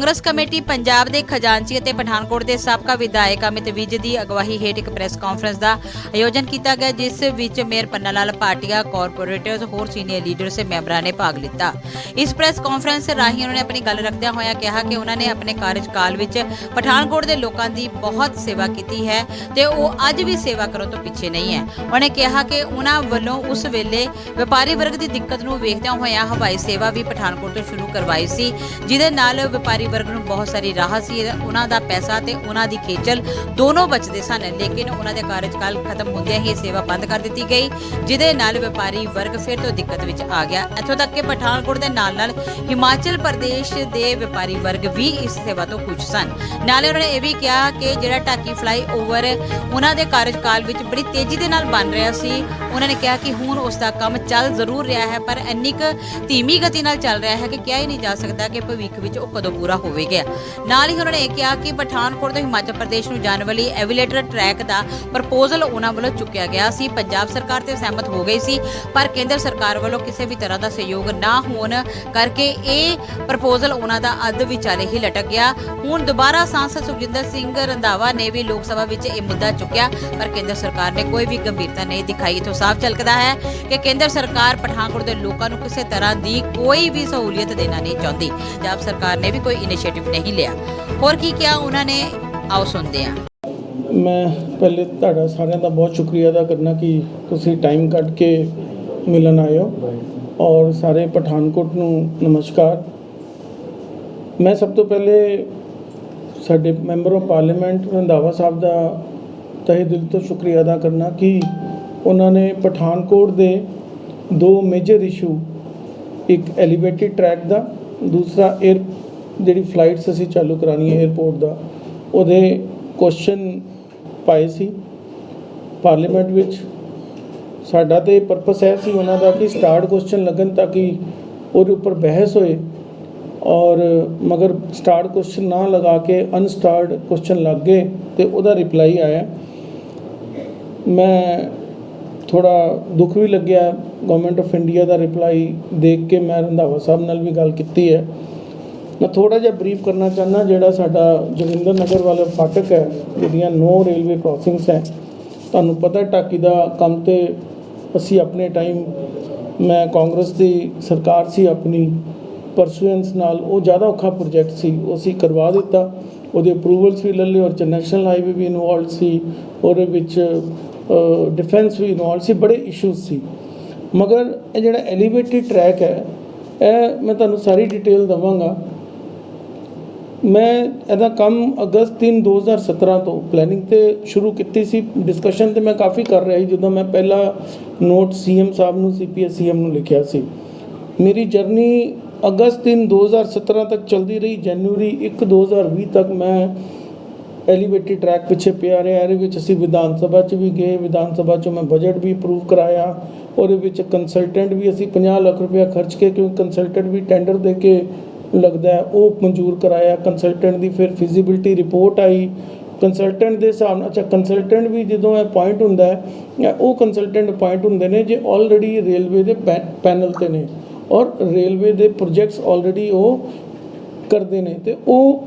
Congress committee Punjab ਦੇ ਖਜ਼ਾਨਚੀ ਅਤੇ ਪਠਾਨਕੋਟ ਦੇ ਸਾਬਕਾ ਵਿਧਾਇਕ ਅਮਿਤ ਵਿਜ ਦੀ ਅਗਵਾਈ ਹੇਠ ਇੱਕ ਪ੍ਰੈਸ ਕਾਨਫਰੰਸ ਦਾ ਆਯੋਜਨ ਕੀਤਾ ਗਿਆ, ਜਿਸ ਵਿੱਚ ਮੇਅਰ ਪੰਨਾ ਲਾਲ ਭਾਟੀਆ ਕਾਰਪੋਰੇਟਰਸ, ਹੋਰ ਸੀਨੀਅਰ ਲੀਡਰਸ ਤੇ ਮੈਂਬਰਾਂ ਨੇ ਭਾਗ ਲਿੱਤਾ। ਇਸ ਪ੍ਰੈਸ ਕਾਨਫਰੰਸ ਰਾਹੀਂ ਉਹਨਾਂ ਨੇ ਆਪਣੀ ਗੱਲ ਰੱਖਦਿਆਂ ਹੋਇਆ ਕਿਹਾ ਕਿ ਉਹਨਾਂ ਨੇ ਆਪਣੇ ਕਾਰਜਕਾਲ ਵਿੱਚ ਪਠਾਨਕੋਟ ਦੇ ਲੋਕਾਂ ਦੀ ਬਹੁਤ ਸੇਵਾ ਕੀਤੀ ਹੈ ਤੇ ਉਹ ਅੱਜ ਵੀ ਸੇਵਾ ਕਰਨ ਤੋਂ ਪਿੱਛੇ ਨਹੀਂ ਹੈ। ਉਹਨੇ ਕਿਹਾ ਕਿ ਉਹਨਾਂ ਵੱਲੋਂ ਉਸ ਵੇਲੇ ਵਪਾਰੀ ਵਰਗ ਦੀ ਦਿੱਕਤ ਨੂੰ ਵੇਖਦਿਆਂ ਹੋਇਆਂ ਹਵਾਈ ਸੇਵਾ ਵੀ ਪਠਾਨਕੋਟ ਤੋਂ ਸ਼ੁਰੂ ਕਰਵਾਈ ਸੀ, ਜਿਹਦੇ ਨਾਲ ਵਪਾਰੀ ਵਰਗ ਨੂੰ ਬਹੁਤ ਸਾਰੀ ਰਾਹਤ ਸੀ। ਉਹਨਾਂ ਦਾ ਪੈਸਾ ਤੇ ਉਹਨਾਂ ਦੀ ਖੇਚਲ ਦੋਨੋਂ ਬਚਦੇ ਸਨ। ਲੇਕਿਨ ਉਹਨਾਂ ਦੇ ਕਾਰਜਕਾਲ ਖਤਮ ਹੁੰਦਿਆਂ ਹੀ ਸੇਵਾ ਬੰਦ ਕਰ ਦਿੱਤੀ ਗਈ, ਜਿਹਦੇ ਨਾਲ ਵਪਾਰੀ ਵਰਗ ਫਿਰ ਤੋਂ ਦਿੱਕਤ ਵਿੱਚ ਆ ਗਿਆ। ਇੱਥੋਂ ਤੱਕ ਕਿ ਪਠਾਨਕੋਟ ਦੇ ਨਾਲ ਨਾਲ ਹਿਮਾਚਲ ਪ੍ਰਦੇਸ਼ ਦੇ ਵਪਾਰੀ ਵਰਗ ਵੀ ਇਸ ਸੇਵਾ ਤੋਂ ਖੁਸ਼ ਸਨ। ਨਾਲੇ ਉਹਨਾਂ ਨੇ ਇਹ ਵੀ ਕਿਹਾ ਕਿ ਜਿਹੜਾ ਟਾਕੀ ਫਲਾਈ ਓਵਰ ਉਹਨਾਂ ਦੇ ਕਾਰਜਕਾਲ ਵਿੱਚ ਬੜੀ ਤੇਜ਼ੀ ਦੇ ਨਾਲ ਬਣ ਰਿਹਾ ਸੀ ਉਹਨਾਂ ਨੇ ਕਿਹਾ ਕਿ ਹੁਣ ਉਸ ਦਾ ਕੰਮ ਚੱਲ ਜ਼ਰੂਰ ਰਿਹਾ ਹੈ, ਪਰ ਇੰਨੀ ਕੁ ਧੀਮੀ ਗਤੀ ਨਾਲ ਚੱਲ ਰਿਹਾ ਹੈ ਕਿ ਕਿਹਾ ਹੀ ਨਹੀਂ ਜਾ ਸਕਦਾ ਕਿ ਭਵਿੱਖ ਵਿੱਚ ਉਹ ਕਦੋਂ ਪੂਰਾ ਹੋਵੇਗਾ। ਨਾਲ ਹੀ ਉਹਨਾਂ ਨੇ ਇਹ ਕਿਹਾ ਕਿ ਪਠਾਨਕੋਟ ਤੋਂ ਹਿਮਾਚਲ ਪ੍ਰਦੇਸ਼ ਨੂੰ ਜਾਣ ਵਾਲੀ ਐਵੀਲੇਟਰ ਟਰੈਕ ਦਾ ਪ੍ਰਪੋਜ਼ਲ ਉਹਨਾਂ ਵੱਲੋਂ ਚੁੱਕਿਆ ਗਿਆ ਸੀ। ਪੰਜਾਬ ਸਰਕਾਰ ਤੇ ਸਹਿਮਤ ਹੋ ਗਈ ਸੀ, ਪਰ ਕੇਂਦਰ ਸਰਕਾਰ ਵੱਲੋਂ ਕਿਸੇ ਵੀ ਤਰ੍ਹਾਂ ਦਾ ਸਹਿਯੋਗ ਨਾ ਹੋਣ ਕਰਕੇ ਇਹ ਪ੍ਰਪੋਜ਼ਲ ਉਹਨਾਂ ਦਾ ਅੱਧ ਵਿਚਾਲੇ ਹੀ ਲਟਕ ਗਿਆ। ਹੁਣ ਦੁਬਾਰਾ ਸਾਂਸਦ ਸੁਖਜਿੰਦਰ ਸਿੰਘ ਰੰਧਾਵਾ ਨੇ ਵੀ ਲੋਕ ਸਭਾ ਵਿੱਚ ਇਹ ਮੁੱਦਾ ਚੁੱਕਿਆ, ਪਰ ਕੇਂਦਰ ਸਰਕਾਰ ਨੇ ਕੋਈ ਵੀ ਗੰਭੀਰਤਾ ਨਹੀਂ ਦਿਖਾਈ। ਤੋਂ ਸਾਫ਼ ਝਲਕਦਾ ਹੈ ਕਿ ਕੇਂਦਰ ਸਰਕਾਰ ਪਠਾਨਕੋਟ ਦੇ ਲੋਕਾਂ ਨੂੰ ਕਿਸੇ ਤਰ੍ਹਾਂ ਦੀ ਕੋਈ ਵੀ ਸਹੂਲੀਅਤ ਦੇਣਾ ਨਹੀਂ ਚਾਹੁੰਦੀ। ਪੰਜਾਬ ਸਰਕਾਰ ਨੇ ਵੀ ਕੋਈ ਇਨੀਸ਼ੀਏਟਿਵ ਨਹੀਂ ਲਿਆ। ਹੋਰ ਕੀ ਕਿਹਾ ਉਹਨਾਂ ਨੇ? ਆਓ ਸੁਣਦੇ ਹਾਂ। ਮੈਂ ਪਹਿਲੇ ਤੁਹਾਡਾ ਸਾਰਿਆਂ ਦਾ ਬਹੁਤ ਸ਼ੁਕਰੀਆ ਅਦਾ ਕਰਨਾ ਕਿ ਤੁਸੀਂ ਟਾਈਮ ਕੱਢ ਕੇ ਮਿਲਣ ਆਏ ਹੋ। ਔਰ ਸਾਰੇ ਪਠਾਨਕੋਟ ਨੂੰ ਨਮਸਕਾਰ। ਮੈਂ ਸਭ ਤੋਂ ਪਹਿਲੇ ਸਾਡੇ member of parliament Randhawa Sahib ਦਾ ਤਹਿ ਦਿਲ ਤੋਂ ਸ਼ੁਕਰੀਆ ਅਦਾ ਕਰਨਾ ਕਿ ਉਹਨਾਂ ਨੇ ਪਠਾਨਕੋਟ ਦੇ ਦੋ ਮੇਜਰ ਇਸ਼ੂ ਇੱਕ ਐਲੀਵੇਟਿਡ ਟਰੈਕ ਦਾ, ਦੂਸਰਾ 에ਅਰ ਜਿਹੜੀ ਫਲਾਈਟਸ ਅਸੀਂ ਚਾਲੂ ਕਰਾਣੀ ਹੈ 에ਅਰਪੋਰਟ ਦਾ, ਉਹਦੇ ਕੁਐਸਚਨ ਪਾਏ ਸੀ ਪਾਰਲੀਮੈਂਟ ਵਿੱਚ। ਸਾਡਾ ਤੇ ਪਰਪਸ ਹੈ ਸੀ ਉਹਨਾਂ ਦਾ ਕਿ ਸਟਾਰਟ ਕੁਐਸਚਨ ਲੱਗਣ ਤਾਂ ਕਿ ਉਹਦੇ ਉੱਪਰ ਬਹਿਸ ਹੋਏ ਔਰ ਮਗਰ ਸਟਾਰਟ ਕੁਐਸਚਨ ਨਾ ਲਗਾ ਕੇ ਅਨਸਟਾਰਟ ਕੁਐਸਚਨ ਲੱਗ ਗਏ ਤੇ ਉਹਦਾ ਰਿਪਲਾਈ ਆਇਆ। ਮੈਂ ਥੋੜਾ ਦੁੱਖ ਵੀ ਲੱਗਿਆ। ਗਵਰਨਮੈਂਟ ਆਫ ਇੰਡੀਆ ਦਾ ਰਿਪਲਾਈ ਦੇਖ ਕੇ ਮੈਂ ਰੰਧਾਵਾ ਸਾਹਿਬ ਨਾਲ ਵੀ ਗੱਲ ਕੀਤੀ ਹੈ। ਮੈਂ ਥੋੜਾ ਜਿਹਾ ਬਰੀਫ ਕਰਨਾ ਚਾਹੁੰਦਾ, ਜਿਹੜਾ ਸਾਡਾ ਜੋਗਿੰਦਰ ਨਗਰ ਵਾਲਾ ਫਾਟਕ ਹੈ ਜਿਹੜੀਆਂ ਨੋ ਰੇਲਵੇ ਕ੍ਰਾਸਿੰਗਸ ਹੈ। ਤੁਹਾਨੂੰ ਪਤਾ ਹੈ ਟਾਕੀ ਦਾ ਕੰਮ ਤੇ ਅਸੀਂ ਆਪਣੇ ਟਾਈਮ ਮੈਂ ਕਾਂਗਰਸ ਦੀ ਸਰਕਾਰ ਸੀ, ਆਪਣੀ ਪਰਸੂਐਂਸ ਨਾਲ ਉਹ ਜ਼ਿਆਦਾ ਔਖਾ ਪ੍ਰੋਜੈਕਟ ਸੀ, ਉਹ ਅਸੀਂ ਕਰਵਾ ਦਿੱਤਾ। ਉਹਦੇ ਅਪਰੂਵਲਸ ਵੀ ਲੈ ਲਏ ਔਰ ਚ ਨੈਸ਼ਨਲ ਹਾਈਵੇ ਵੀ ਇਨਵੋਲਡ ਸੀ। ਉਹਦੇ ਵਿੱਚ ਡਿਫੈਂਸ ਵੀ ਇਨਵੋਲਵ ਸੀ, ਬੜੇ ਇਸ਼ੂਜ਼ ਸੀ। ਮਗਰ ਇਹ ਜਿਹੜਾ ਐਲੀਵੇਟਿਡ ਟਰੈਕ ਹੈ, ਇਹ ਮੈਂ ਤੁਹਾਨੂੰ ਸਾਰੀ ਡਿਟੇਲ ਦਵਾਂਗਾ। ਮੈਂ ਇਹਦਾ ਕੰਮ ਅਗਸਤ 3 2017 ਤੋਂ ਪਲੈਨਿੰਗ ਤੇ ਸ਼ੁਰੂ ਕੀਤੀ ਸੀ। ਡਿਸਕਸ਼ਨ ਤੇ ਮੈਂ ਕਾਫੀ ਕਰ ਰਿਹਾ ਸੀ, ਜਦੋਂ ਮੈਂ ਪਹਿਲਾ ਨੋਟ ਸੀਐਮ ਸਾਹਿਬ ਨੂੰ ਸੀਪੀਐਸ ਸੀਐਮ ਨੂੰ ਲਿਖਿਆ ਸੀ। ਮੇਰੀ ਜਰਨੀ ਅਗਸਤ 3 2017 ਤੱਕ ਚਲਦੀ ਰਹੀ। ਜਨਵਰੀ 1 2020 ਤੱਕ ਮੈਂ ਐਲੀਵੇਟਿਡ ਟਰੈਕ ਪਿੱਛੇ ਪਿਆ ਰਿਹਾ, ਇਹਦੇ ਵਿੱਚ ਅਸੀਂ ਵਿਧਾਨ ਸਭਾ 'ਚ ਵੀ ਗਏ, ਵਿਧਾਨ ਸਭਾ 'ਚੋਂ ਮੈਂ ਬਜਟ ਵੀ ਅਪਰੂਵ ਕਰਾਇਆ, ਉਹਦੇ ਵਿੱਚ ਕੰਸਲਟੈਂਟ ਵੀ ਅਸੀਂ 50 ਲੱਖ ਰੁਪਇਆ ਖਰਚ ਕੇ, ਕਿਉਂਕਿ ਕੰਸਲਟੈਂਟ ਵੀ ਟੈਂਡਰ ਦੇ ਕੇ ਲੱਗਦਾ ਉਹ ਮਨਜ਼ੂਰ ਕਰਾਇਆ ਕੰਸਲਟੈਂਟ ਦੀ ਫਿਰ ਫਿਜ਼ੀਬਿਲਟੀ ਰਿਪੋਰਟ ਆਈ ਕੰਸਲਟੈਂਟ ਦੇ ਹਿਸਾਬ ਨਾਲ, ਅੱਛਾ ਕੰਸਲਟੈਂਟ ਵੀ ਜਦੋਂ ਇਹ ਹੁੰਦਾ ਹੈ ਉਹ ਕੰਸਲਟੈਂਟ ਪੁਆਇੰਟ ਹੁੰਦੇ ਨੇ ਜੇ ਆਲਰੇਡੀ ਰੇਲਵੇ ਦੇ ਪੈਨਲ ਤੇ ਨੇ, ਔਰ ਰੇਲਵੇ ਦੇ ਪ੍ਰੋਜੈਕਟਸ ਆਲਰੇਡੀ ਉਹ ਕਰਦੇ ਨੇ, ਤੇ ਉਹ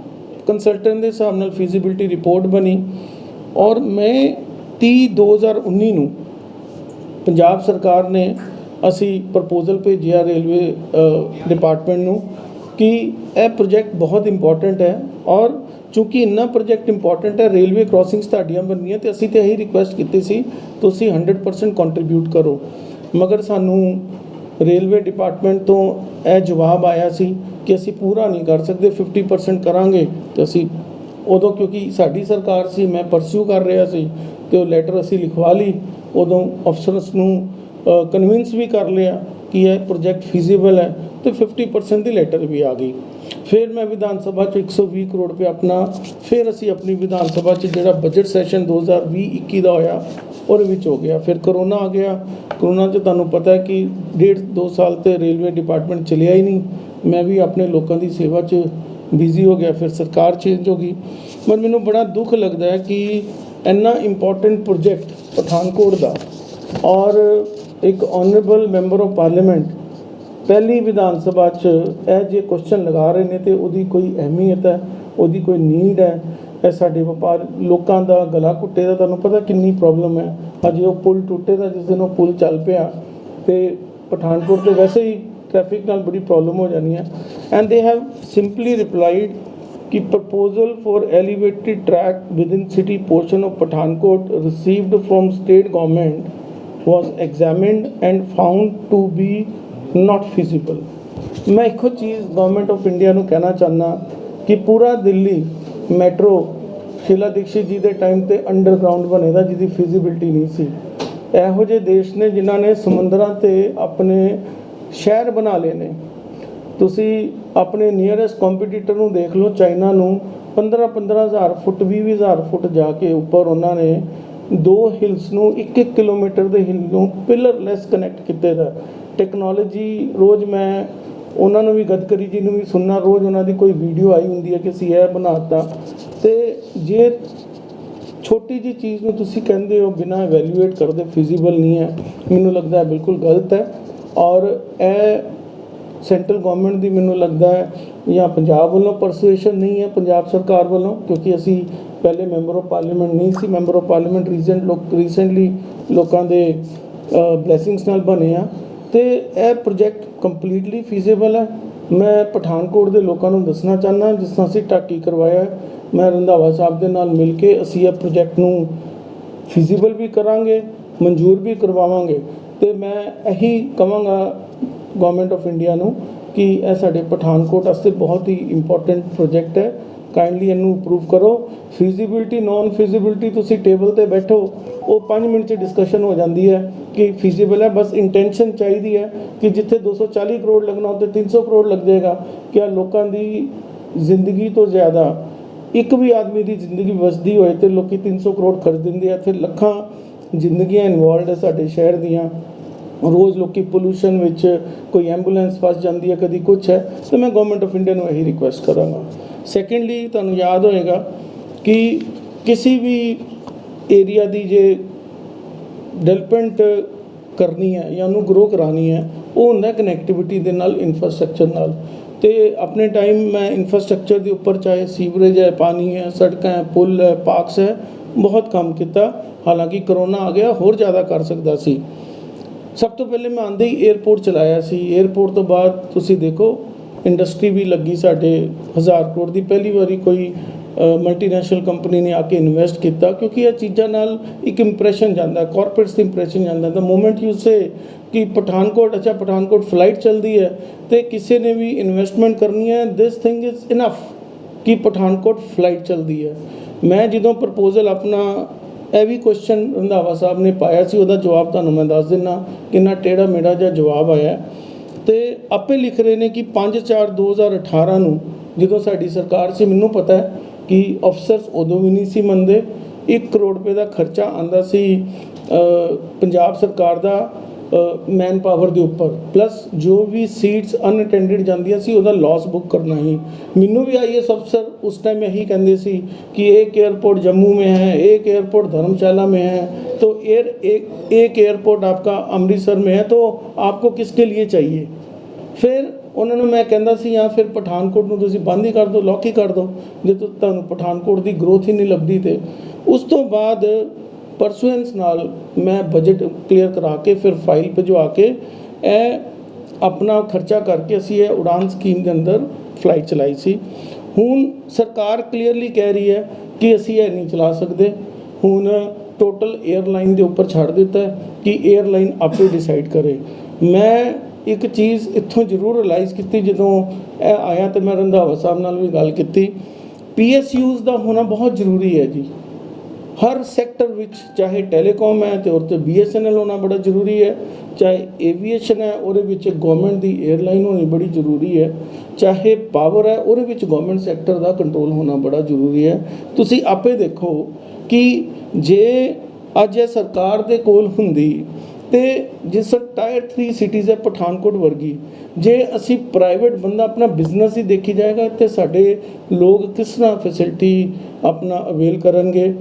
ਕੰਸਲਟੈਂਟ ਦੇ ਹਿਸਾਬ ਨਾਲ ਫੀਜ਼ੀਬਿਲਟੀ ਰਿਪੋਰਟ ਬਣੀ ਔਰ ਮੈਂ 30 2019 ਨੂੰ ਪੰਜਾਬ ਸਰਕਾਰ ਨੇ ਅਸੀਂ ਪ੍ਰਪੋਜ਼ਲ ਭੇਜਿਆ ਰੇਲਵੇ ਡਿਪਾਰਟਮੈਂਟ ਨੂੰ ਕਿ ਇਹ ਪ੍ਰੋਜੈਕਟ ਬਹੁਤ ਇੰਪੋਰਟੈਂਟ ਹੈ ਔਰ ਕਿਉਂਕਿ ਇੰਨਾ ਪ੍ਰੋਜੈਕਟ ਇੰਪੋਰਟੈਂਟ ਹੈ ਰੇਲਵੇ ਕ੍ਰਾਸਿੰਗਸ ਤੁਹਾਡੀਆਂ ਬਣਨੀਆਂ ਤੇ ਅਸੀਂ ਤੇ ਇਹੀ ਰਿਕੁਐਸਟ ਕੀਤੀ ਸੀ, ਤੁਸੀਂ 100% ਕੰਟਰੀਬਿਊਟ ਕਰੋ। ਮਗਰ ਸਾਨੂੰ ਰੇਲਵੇ ਡਿਪਾਰਟਮੈਂਟ ਤੋਂ ਇਹ ਜਵਾਬ ਆਇਆ ਸੀ ਕਿ ਅਸੀਂ ਪੂਰਾ ਨਹੀਂ ਕਰ ਸਕਦੇ 50% ਕਰਾਂਗੇ ਤੇ ਅਸੀਂ ਉਦੋਂ ਕਿਉਂਕਿ ਸਾਡੀ ਸਰਕਾਰ ਸੀ, ਮੈਂ ਪਰਸਿਊ ਕਰ ਰਿਹਾ ਸੀ ਤੇ ਉਹ ਲੈਟਰ ਅਸੀਂ ਲਿਖਵਾ ਲਈ, ਉਦੋਂ ਅਫਸਰਸ ਨੂੰ ਕਨਵਿੰਸ ਵੀ ਕਰ ਲਿਆ ਕਿ ਇਹ ਪ੍ਰੋਜੈਕਟ ਫੀਜ਼ੀਬਲ ਹੈ ਤੇ 50% ਦੀ ਲੈਟਰ ਵੀ ਆ ਗਈ। ਫਿਰ ਮੈਂ ਵਿਧਾਨ ਸਭਾ 'ਚ 120 ਕਰੋੜ ਰੁਪਏ ਆਪਣਾ, ਫਿਰ ਅਸੀਂ ਆਪਣੀ ਵਿਧਾਨ ਸਭਾ 'ਚ ਜਿਹੜਾ ਬਜਟ ਸੈਸ਼ਨ 2020-21 ਦਾ ਹੋਇਆ, ਉਹਦੇ ਵਿੱਚ ਹੋ ਗਿਆ। ਫਿਰ ਕਰੋਨਾ ਆ ਗਿਆ। ਕਰੋਨਾ 'ਚ ਤੁਹਾਨੂੰ ਪਤਾ ਹੈ ਕਿ ਡੇਢ ਦੋ ਸਾਲ ਤੇ ਰੇਲਵੇ ਡਿਪਾਰਟਮੈਂਟ ਚਲਿਆ ਹੀ ਨਹੀਂ। ਮੈਂ ਵੀ ਆਪਣੇ ਲੋਕਾਂ ਦੀ ਸੇਵਾ 'ਚ ਬਿਜ਼ੀ ਹੋ ਗਿਆ, ਫਿਰ ਸਰਕਾਰ ਚੇਂਜ ਹੋ ਗਈ। ਪਰ ਮੈਨੂੰ ਬੜਾ ਦੁੱਖ ਲੱਗਦਾ ਹੈ ਕਿ ਇੰਨਾ ਇੰਪੋਰਟੈਂਟ ਪ੍ਰੋਜੈਕਟ ਪਠਾਨਕੋਟ ਦਾ ਔਰ ਇੱਕ ਆਨਰੇਬਲ ਮੈਂਬਰ ਆਫ ਪਾਰਲੀਮੈਂਟ ਪਹਿਲੀ ਵਿਧਾਨ ਸਭਾ 'ਚ ਇਹ ਜੇ ਕੁਐਸਚਨ ਲਗਾ ਰਹੇ ਨੇ ਤੇ ਉਹਦੀ ਕੋਈ ਅਹਿਮੀਅਤ ਹੈ, ਉਹਦੀ ਕੋਈ ਨੀਡ ਹੈ, ਇਹ ਸਾਡੇ ਵਪਾਰ ਲੋਕਾਂ ਦਾ ਗਲਾ ਘੁੱਟੇ ਦਾ, ਤੁਹਾਨੂੰ ਪਤਾ ਕਿੰਨੀ ਪ੍ਰੋਬਲਮ ਹੈ। ਅਜੇ ਉਹ ਪੁਲ ਟੁੱਟੇ ਦਾ, ਜਿਸ ਦਿਨ ਉਹ ਪੁਲ ਚੱਲ ਪਿਆ ਤੇ ਪਠਾਨਕੋਟ ਤੇ ਵੈਸੇ ਹੀ ਟ੍ਰੈਫਿਕ ਨਾਲ ਬੜੀ ਪ੍ਰੋਬਲਮ ਹੋ ਜਾਣੀ ਹੈ। And they have simply replied ਕਿ proposal for elevated track within city portion of Pathankot received from state government was examined and found to be not feasible. ਮੈਂ ਇੱਕੋ ਚੀਜ਼ ਗਵਰਨਮੈਂਟ ਆਫ ਇੰਡੀਆ ਨੂੰ ਕਹਿਣਾ ਚਾਹੁੰਦਾ ਕਿ ਪੂਰਾ ਦਿੱਲੀ ਮੈਟਰੋ ਸ਼ੀਲਾ ਦੀਕਸ਼ਿਤ ਜੀ ਦੇ ਟਾਈਮ ਤੇ ਅੰਡਰਗਰਾਉਂਡ ਬਣੇਦਾ ਜਿਹਦੀ ਫਿਜ਼ੀਬਿਲਟੀ ਨਹੀਂ ਸੀ। ਇਹੋ ਜਿਹੇ ਦੇਸ਼ ਨੇ ਜਿਨ੍ਹਾਂ ਨੇ ਸਮੁੰਦਰਾਂ ਤੇ ਆਪਣੇ ਸ਼ਹਿਰ ਬਣਾ ਲਏ ਨੇ। ਤੁਸੀਂ ਆਪਣੇ ਨੀਅਰੈਸਟ ਕੰਪੀਟੀਟਰ ਨੂੰ ਦੇਖ ਲਓ, ਚਾਈਨਾ ਨੂੰ 15 15000 ਫੁੱਟ 20 ਹਜ਼ਾਰ ਫੁੱਟ ਜਾ ਕੇ ਉੱਪਰ ਉਹਨਾਂ ਨੇ ਦੋ ਹਿਲਸ ਨੂੰ 1-1 ਕਿਲੋਮੀਟਰ ਦੇ ਹਿਲ ਨੂੰ ਪਿਲਰਲੈਸ ਕਨੈਕਟ ਕੀਤੇ ਦਾ। ਟੈਕਨੋਲੋਜੀ ਰੋਜ਼ ਮੈਂ ਉਹਨਾਂ ਨੂੰ ਵੀ ਗਦਕਰੀ ਜੀ ਨੂੰ ਵੀ ਸੁਣਨਾ, ਰੋਜ਼ ਉਹਨਾਂ ਦੀ ਕੋਈ ਵੀਡੀਓ ਆਈ ਹੁੰਦੀ ਹੈ ਕਿ ਅਸੀਂ ਇਹ ਬਣਾਤਾ। ਤੇ ਜੇ ਛੋਟੀ ਜੀ ਚੀਜ਼ ਨੂੰ ਤੁਸੀਂ ਕਹਿੰਦੇ ਹੋ, ਬਿਨਾਂ ਇਵੈਲੂਏਟ ਕਰਦੇ ਫਿਜ਼ੀਬਲ ਨਹੀਂ ਹੈ। ਮੈਨੂੰ ਲੱਗਦਾ ਬਿਲਕੁਲ ਗਲਤ ਹੈ। ਔਰ ਇਹ ਸੈਂਟਰਲ ਗਵਰਨਮੈਂਟ ਦੀ ਮੈਨੂੰ ਲੱਗਦਾ ਹੈ ਜਾਂ ਪੰਜਾਬ ਵੱਲੋਂ ਪਰਸੂਏਸ਼ਨ ਨਹੀਂ ਹੈ, ਪੰਜਾਬ ਸਰਕਾਰ ਵੱਲੋਂ, ਕਿਉਂਕਿ ਅਸੀਂ ਪਹਿਲੇ ਮੈਂਬਰ ਆਫ ਪਾਰਲੀਮੈਂਟ ਨਹੀਂ ਸੀ ਮੈਂਬਰ ਆਫ ਪਾਰਲੀਮੈਂਟ ਰੀਸੈਂਟ ਲੋਕ ਰੀਸੈਂਟਲੀ ਲੋਕਾਂ ਦੇ ਬਲੇਸਿੰਗਸ ਨਾਲ ਬਣੇ ਆ। ਤੇ ਇਹ ਪ੍ਰੋਜੈਕਟ ਕੰਪਲੀਟਲੀ ਫੀਜ਼ੀਬਲ ਹੈ। ਮੈਂ ਪਠਾਨਕੋਟ ਦੇ ਲੋਕਾਂ ਨੂੰ ਦੱਸਣਾ ਚਾਹੁੰਦਾ ਜਿਸ ਤਰ੍ਹਾਂ ਅਸੀਂ ਟਾਕੀ ਕਰਵਾਇਆ ਮੈਂ ਰੰਧਾਵਾ ਸਾਹਿਬ ਦੇ ਨਾਲ ਮਿਲ ਕੇ ਅਸੀਂ ਇਹ ਪ੍ਰੋਜੈਕਟ ਨੂੰ ਫੀਜ਼ੀਬਲ ਵੀ ਕਰਾਂਗੇ, ਮਨਜ਼ੂਰ ਵੀ ਕਰਵਾਵਾਂਗੇ। ਤੇ ਮੈਂ ਇਹੀ ਕਵਾਂਗਾ ਗਵਰਨਮੈਂਟ ਆਫ ਇੰਡੀਆ ਨੂੰ ਕਿ ਇਹ ਸਾਡੇ ਪਠਾਨਕੋਟ ਵਾਸਤੇ ਬਹੁਤ ਹੀ ਇੰਪੋਰਟੈਂਟ ਪ੍ਰੋਜੈਕਟ ਹੈ। ਕਾਈਂਡਲੀ ਇਹਨੂੰ ਅਪਰੂਵ ਕਰੋ। ਫਿਜ਼ੀਬਿਲਟੀ ਨਾਨ ਫੀਜ਼ੀਬਿਲਟੀ ਤੁਸੀਂ ਟੇਬਲ ਤੇ ਬੈਠੋ, ਉਹ 5 ਮਿੰਟ 'ਚ ਡਿਸਕਸ਼ਨ ਹੋ ਜਾਂਦੀ ਹੈ ਕਿ ਫੀਜੀਬਲ ਹੈ, ਬਸ ਇੰਟੈਂਸ਼ਨ ਚਾਹੀਦੀ ਹੈ ਕਿ ਜਿੱਥੇ 240 ਕਰੋੜ ਲੱਗਣਾ, ਉੱਥੇ 300 ਕਰੋੜ ਲੱਗ ਜਾਏਗਾ। ਕਿ ਲੋਕਾਂ ਦੀ ਜ਼ਿੰਦਗੀ ਤੋਂ ਜ਼ਿਆਦਾ ਇੱਕ ਵੀ ਆਦਮੀ ਦੀ ਜ਼ਿੰਦਗੀ ਵਸਦੀ ਹੋਏ ਤੇ ਲੋਕੀ 300 ਕਰੋੜ ਖਰਚ ਦਿੰਦੇ ਆ, ਇੱਥੇ ਲੱਖਾਂ ਜ਼ਿੰਦਗੀਆਂ ਇਨਵੋਲਡ ਹੈ ਸਾਡੇ ਸ਼ਹਿਰ ਦੀਆਂ। ਰੋਜ਼ ਲੋਕੀ ਪੋਲੂਸ਼ਨ ਵਿੱਚ ਕੋਈ ਐਂਬੂਲੈਂਸ ਫਸ ਜਾਂਦੀ ਹੈ, ਕਦੀ ਕੁਝ ਹੈ, ਤੇ ਮੈਂ ਗਵਰਨਮੈਂਟ ਆਫ ਇੰਡੀਆ ਨੂੰ ਇਹੀ ਰਿਕੁਐਸਟ ਕਰਾਂਗਾ। ਸੈਕੰਡਲੀ ਤੁਹਾਨੂੰ ਯਾਦ ਹੋਏਗਾ ਕਿ ਕਿਸੇ ਵੀ ਏਰੀਆ ਦੀ ਜੇ ਡਿਵੈਲਪਮੈਂਟ ਕਰਨੀ ਹੈ ਜਾਂ ਉਹਨੂੰ ਗਰੋ ਕਰਾਣੀ ਹੈ, ਉਹ ਹੁੰਦਾ ਕਨੈਕਟੀਵਿਟੀ ਦੇ ਨਾਲ ਇਨਫਰਾਸਟ੍ਰਕਚਰ ਨਾਲ। ਤੇ ਆਪਣੇ ਟਾਈਮ ਮੈਂ ਇਨਫਰਾਸਟ੍ਰਕਚਰ ਦੇ ਉੱਪਰ ਚਾਹੇ ਸੀਵਰੇਜ ਹੈ, ਪਾਣੀ ਹੈ, ਸੜਕਾਂ ਹੈ, ਪੁਲ ਹੈ ਪਾਰਕਸ ਹੈ, ਬਹੁਤ ਕੰਮ ਕੀਤਾ। ਹਾਲਾਂਕਿ ਕਰੋਨਾ ਆ ਗਿਆ, ਹੋਰ ਜ਼ਿਆਦਾ ਕਰ ਸਕਦਾ ਸੀ। ਸਭ ਤੋਂ ਪਹਿਲੇ ਮੈਂ ਆਂਦੇ ਹੀ 에ਅਰਪੋਰਟ ਚਲਾਇਆ ਸੀ। 에ਅਰਪੋਰਟ ਤੋਂ ਬਾਅਦ ਤੁਸੀਂ ਦੇਖੋ ਇੰਡਸਟਰੀ ਵੀ ਲੱਗੀ ਸਾਡੇ 1000 ਕਰੋੜ ਦੀ। ਪਹਿਲੀ ਵਾਰੀ ਕੋਈ ਮਲਟੀਨੈਸ਼ਨਲ ਕੰਪਨੀ ਨੇ ਆ ਕੇ ਇਨਵੈਸਟ ਕੀਤਾ ਕਿਉਂਕਿ ਇਹ ਚੀਜ਼ਾਂ ਨਾਲ ਇੱਕ ਇੰਪ੍ਰੈਸ਼ਨ ਜਾਂਦਾ ਕਾਰਪੋਰੇਟਸ ਦੀ ਇੰਪ੍ਰੈਸ਼ਨ ਜਾਂਦਾ। ਦਾ ਮੂਮੈਂਟ ਯੂ ਸੇ ਕਿ ਪਠਾਨਕੋਟ, ਅੱਛਾ, ਪਠਾਨਕੋਟ ਫਲਾਈਟ ਚੱਲਦੀ ਹੈ ਤੇ ਕਿਸੇ ਨੇ ਵੀ ਇਨਵੈਸਟਮੈਂਟ ਕਰਨੀ ਹੈ ਦਿਸ ਥਿੰਗ ਇਜ਼ ਇਨਫ ਕਿ ਪਠਾਨਕੋਟ ਫਲਾਈਟ ਚੱਲਦੀ ਹੈ। ਮੈਂ ਜਦੋਂ ਪ੍ਰਪੋਜ਼ਲ ਆਪਣਾ ਇਹ ਵੀ ਕੁਐਸਚਨ ਰੰਧਾਵਾ ਸਾਹਿਬ ਨੇ ਪਾਇਆ ਸੀ, ਉਹਦਾ ਜਵਾਬ ਤੁਹਾਨੂੰ ਮੈਂ ਦੱਸ ਦਿੰਨਾ, ਕਿੰਨਾ ਟੇੜਾ ਮੇੜਾ ਜਿਹਾ ਜਵਾਬ ਆਇਆ ਹੈ। ਤੇ ਆਪੇ ਲਿਖ ਰਹੇ ਨੇ ਕਿ 5/4/2018 ਨੂੰ ਜਦੋਂ ਸਾਡੀ ਸਰਕਾਰ ਸੀ, ਮੈਨੂੰ ਪਤਾ ਹੈ ਕਿ ਅਫਸਰਸ ਉਦੋਂ ਵੀ ਨਹੀਂ ਸੀ ਮੰਨਦੇ 1 ਕਰੋੜ ਰੁਪਏ ਦਾ ਖਰਚਾ ਆਂਦਾ ਸੀ ਪੰਜਾਬ ਸਰਕਾਰ ਦਾ ਮੈਨ ਪਾਵਰ ਦੇ ਉੱਪਰ ਪਲੱਸ ਜੋ ਵੀ ਸੀਟਸ ਅਨਅਟੈਂਡਡ ਜਾਂਦੀਆਂ ਸੀ ਉਹਦਾ ਲਾਸ ਬੁੱਕ ਕਰਨਾ ਹੀ ਮੈਨੂੰ ਵੀ ਆਈਐਸ ਅਫਸਰ उस टाइम यही कहते सी कि एक एयरपोर्ट जम्मू में है एक एयरपोर्ट धर्मशाला में है तो एयर एक एक एयरपोर्ट आपका अमृतसर में है तो आपको किसके लिए चाहिए ਫਿਰ ਉਹਨਾਂ ਨੂੰ ਮੈਂ ਕਹਿੰਦਾ ਸੀ ਜਾਂ ਫਿਰ ਪਠਾਨਕੋਟ ਨੂੰ ਤੁਸੀਂ ਬੰਦ ਹੀ ਕਰ ਦਿਓ ਲੌਕ ਹੀ ਕਰ ਦਿਓ ਜੇ ਤੁ- ਤੁਹਾਨੂੰ ਪਠਾਨਕੋਟ ਦੀ ਗਰੋਥ ਹੀ ਨਹੀਂ ਲੱਭਦੀ ਤੇ ਉਸ ਤੋਂ ਬਾਅਦ ਪਰਸੂਐਂਸ ਨਾਲ ਮੈਂ ਬਜਟ ਕਲੀਅਰ ਕਰਾ ਕੇ, ਫਿਰ ਫਾਈਲ ਭਜਵਾ ਕੇ, ਇਹ ਆਪਣਾ ਖਰਚਾ ਕਰਕੇ ਅਸੀਂ ਇਹ ਉਡਾਨ ਸਕੀਮ ਦੇ ਅੰਦਰ ਫਲਾਈਟ ਚਲਾਈ ਸੀ। ਹੁਣ ਸਰਕਾਰ ਕਲੀਅਰਲੀ ਕਹਿ ਰਹੀ ਹੈ ਕਿ ਅਸੀਂ ਇਹ ਨਹੀਂ ਚਲਾ ਸਕਦੇ। ਹੁਣ ਟੋਟਲ 에ਅਰਲਾਈਨ ਦੇ ਉੱਪਰ ਛੱਡ ਦਿੱਤਾ ਕਿ 에ਅਰਲਾਈਨ ਆਪੇ ਡਿਸਾਈਡ ਕਰੇ। ਮੈਂ ਇੱਕ ਚੀਜ਼ ਇੱਥੋਂ ਜ਼ਰੂਰ ਰਿਅਲਾਈਜ਼ ਕੀਤੀ, ਜਦੋਂ ਇਹ ਆਇਆ ਤੇ ਮੈਂ ਰੰਧਾਵਾ ਸਾਹਿਬ ਨਾਲ ਵੀ ਗੱਲ ਕੀਤੀ। ਪੀਐਸਯੂਜ਼ ਦਾ ਹੋਣਾ ਬਹੁਤ ਜ਼ਰੂਰੀ ਹੈ ਜੀ। ਹਰ ਸੈਕਟਰ ਵਿੱਚ ਚਾਹੇ ਟੈਲੀਕਾਮ ਹੈ ਤੇ ਉਹ ਤੇ ਬੀਐਸਐਨਐਲ ਹੋਣਾ ਬੜਾ ਜ਼ਰੂਰੀ ਹੈ, ਚਾਹੇ ਏਵੀਏਸ਼ਨ ਹੈ, ਉਹਦੇ ਵਿੱਚ ਗਵਰਨਮੈਂਟ ਦੀ 에ਅਰਲਾਈਨ ਹੋਣੀ ਬੜੀ ਜ਼ਰੂਰੀ ਹੈ, ਚਾਹੇ ਪਾਵਰ ਹੈ, ਉਹਦੇ ਵਿੱਚ ਗਵਰਨਮੈਂਟ ਸੈਕਟਰ ਦਾ ਕੰਟਰੋਲ ਹੋਣਾ ਬੜਾ ਜ਼ਰੂਰੀ ਹੈ। ਤੁਸੀਂ ਆਪੇ ਦੇਖੋ ਕਿ ਜੇ ਅੱਜ ਇਹ ਸਰਕਾਰ ਦੇ ਕੋਲ ਹੁੰਦੀ ਤੇ ਜਿਸ ਟਾਇਰ 3 ਸਿਟੀਜ਼ ਹੈ ਪਠਾਨਕੋਟ ਵਰਗੀ, ਜੇ ਅਸੀਂ ਪ੍ਰਾਈਵੇਟ ਬੰਦਾ ਆਪਣਾ ਬਿਜ਼ਨਸ ਹੀ ਦੇਖੀ ਜਾਏਗਾ ਤੇ ਸਾਡੇ ਲੋਕ ਕਿਸ ਤਰ੍ਹਾਂ ਫੈਸਿਲਿਟੀ ਆਪਣਾ ਅਵੇਲ ਕਰਨਗੇ?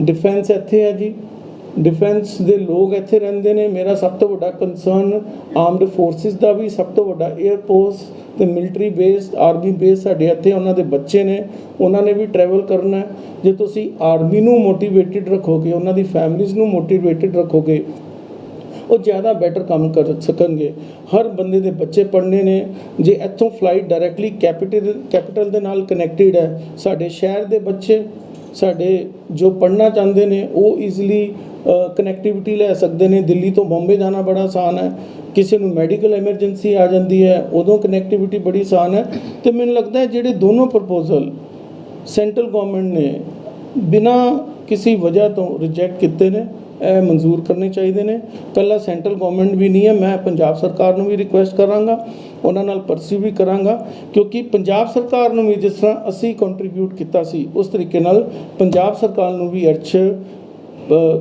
ਡਿਫੈਂਸ ਇੱਥੇ ਹੈ ਜੀ। ਡਿਫੈਂਸ ਦੇ ਲੋਕ ਇੱਥੇ ਰਹਿੰਦੇ ਨੇ। ਮੇਰਾ ਸਭ ਤੋਂ ਵੱਡਾ ਕੰਸਰਨ ਆਰਮਡ ਫੋਰਸਿਸ ਦਾ ਵੀ ਸਭ ਤੋਂ ਵੱਡਾ 에ਅਰ ਫੋਰਸ ਤੇ ਮਿਲਟਰੀ ਬੇਸ ਆਰਮੀ ਬੇਸ ਸਾਡੇ ਇੱਥੇ ਉਹਨਾਂ ਦੇ ਬੱਚੇ ਨੇ। ਉਹਨਾਂ ਨੇ ਵੀ ਟਰੈਵਲ ਕਰਨਾ ਜੇ ਤੁਸੀਂ ਆਰਮੀ ਨੂੰ ਮੋਟੀਵੇਟਿਡ ਰੱਖੋਗੇ, ਉਹਨਾਂ ਦੀ ਫੈਮਿਲੀਜ਼ ਨੂੰ ਮੋਟੀਵੇਟਿਡ ਰੱਖੋਗੇ, ਉਹ ਜ਼ਿਆਦਾ ਬੈਟਰ ਕੰਮ ਕਰ ਸਕਣਗੇ। ਹਰ ਬੰਦੇ ਦੇ ਬੱਚੇ ਪੜ੍ਹਨੇ ਨੇ। ਜੇ ਇੱਥੋਂ ਫਲਾਈਟ ਡਾਇਰੈਕਟਲੀ ਕੈਪੀਟਲ ਕੈਪੀਟਲ ਦੇ ਨਾਲ ਕਨੈਕਟਡ ਹੈ, ਸਾਡੇ ਸ਼ਹਿਰ ਦੇ ਬੱਚੇ ਸਾਡੇ ਜੋ ਪੜ੍ਹਨਾ ਚਾਹੁੰਦੇ ਨੇ, ਉਹ ਈਜ਼ੀਲੀ ਕਨੈਕਟੀਵਿਟੀ ਲੈ ਸਕਦੇ ਨੇ। ਦਿੱਲੀ ਤੋਂ ਬੰਬੇ ਜਾਣਾ ਬੜਾ ਆਸਾਨ ਹੈ। ਕਿਸੇ ਨੂੰ ਮੈਡੀਕਲ ਐਮਰਜੈਂਸੀ ਆ ਜਾਂਦੀ ਹੈ, ਉਦੋਂ ਕਨੈਕਟੀਵਿਟੀ ਬੜੀ ਆਸਾਨ ਹੈ। ਤੇ ਮੈਨੂੰ ਲੱਗਦਾ ਹੈ ਜਿਹੜੇ ਦੋਨੋਂ ਪ੍ਰਪੋਜ਼ਲ ਸੈਂਟਰਲ ਗਵਰਨਮੈਂਟ ਨੇ, ਬਿਨਾ ਕਿਸੇ ਵਜ੍ਹਾ ਤੋਂ ਰਿਜੈਕਟ ਕੀਤੇ ਨੇ, ਇਹ ਮਨਜ਼ੂਰ ਕਰਨੇ ਚਾਹੀਦੇ ਨੇ। ਕੱਲਾ ਸੈਂਟਰਲ ਗਵਰਨਮੈਂਟ ਵੀ ਨਹੀਂ ਹੈ, ਮੈਂ ਪੰਜਾਬ ਸਰਕਾਰ ਨੂੰ ਵੀ ਰਿਕੁਐਸਟ ਕਰਾਂਗਾ। ਉਹਨਾਂ ਨਾਲ ਪਰਸੂ ਵੀ ਕਰਾਂਗਾ, ਕਿਉਂਕਿ ਪੰਜਾਬ ਸਰਕਾਰ ਨੂੰ ਵੀ ਜਿਸ ਤਰ੍ਹਾਂ ਅਸੀਂ ਕੰਟਰੀਬਿਊਟ ਕੀਤਾ ਸੀ, ਉਸ ਤਰੀਕੇ ਨਾਲ ਪੰਜਾਬ ਸਰਕਾਰ ਨੂੰ ਵੀ ਅਰਚ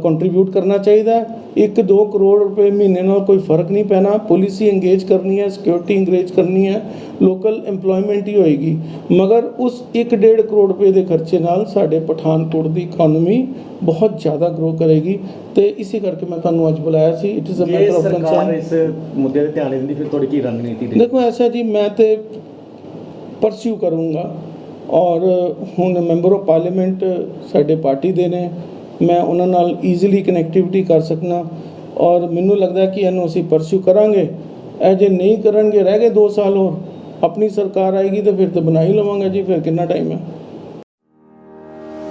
ਕੰਟਰੀਬਿਊਟ ਕਰਨਾ ਚਾਹੀਦਾ ਹੈ। 1-2 ਕਰੋੜ ਰੁਪਏ ਮਹੀਨੇ ਨਾਲ ਕੋਈ ਫ਼ਰਕ ਨਹੀਂ ਪੈਣਾ। ਪੁਲਿਸ ਹੀ ਇੰਗੇਜ ਕਰਨੀ ਹੈ ਸਿਕਿਉਰਿਟੀ ਇੰਗੇਜ ਕਰਨੀ ਹੈ ਲੋਕਲ EMPLOYMENT ਹੀ ਹੋਏਗੀ। ਮਗਰ ਉਸ 1.5 ਕਰੋੜ ਰੁਪਏ ਦੇ ਖਰਚੇ ਨਾਲ ਸਾਡੇ ਪਠਾਨਕੋਟ ਦੀ ਇਕਨੋਮੀ ਬਹੁਤ ਜ਼ਿਆਦਾ ਗਰੋ ਕਰੇਗੀ। ਤੇ ਇਸੇ ਕਰਕੇ ਮੈਂ ਤੁਹਾਨੂੰ ਅੱਜ ਬੁਲਾਇਆ ਸੀ। It is a matter of ਸਰਕਾਰ ਕੰਸਰਨ ਇਸ ਮੁੱਦੇ ਤੇ ਧਿਆਨ ਦਿੰਦੀ ਫਿਰ ਤੁਹਾਡੀ ਕੀ ਰਣਨੀਤੀ ਰਹੇਗੀ? ਦੇਖੋ ਐਸਾ ਜੀ ਮੈਂ ਤੇ ਪਰਸਿਊ ਕਰੂੰਗਾ। ਔਰ ਹੁਣ ਮੈਂਬਰ ਆਫ ਪਾਰਲੀਮੈਂਟ ਸਾਡੇ ਪਾਰਟੀ ਦੇ ਨੇ। ਮੈਂ ਉਹਨਾਂ ਨਾਲ ਈਜ਼ੀਲੀ ਕਨੈਕਟੀਵਿਟੀ ਕਰ ਸਕਣਾ ਔਰ ਮੈਨੂੰ ਲੱਗਦਾ ਕਿ ਇਹਨੂੰ ਅਸੀਂ ਪਰਸਿਊ ਕਰਾਂਗੇ ਇਹ ਜੇ ਨਹੀਂ ਕਰਨਗੇ ਰਹਿ ਗਏ 2 ਸਾਲ ਹੋਰ ਆਪਣੀ ਸਰਕਾਰ ਆਏਗੀ ਤਾਂ ਫਿਰ ਤਾਂ ਬਣਾ ਹੀ ਲਵਾਂਗਾ ਜੀ ਫਿਰ ਕਿੰਨਾ ਟਾਈਮ ਹੈ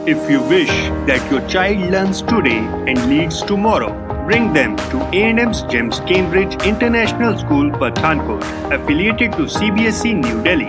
If you wish that your child learns today and leads tomorrow, bring them to A&M's GEMS Cambridge International School, Pathankot, affiliated to CBSE E New Delhi.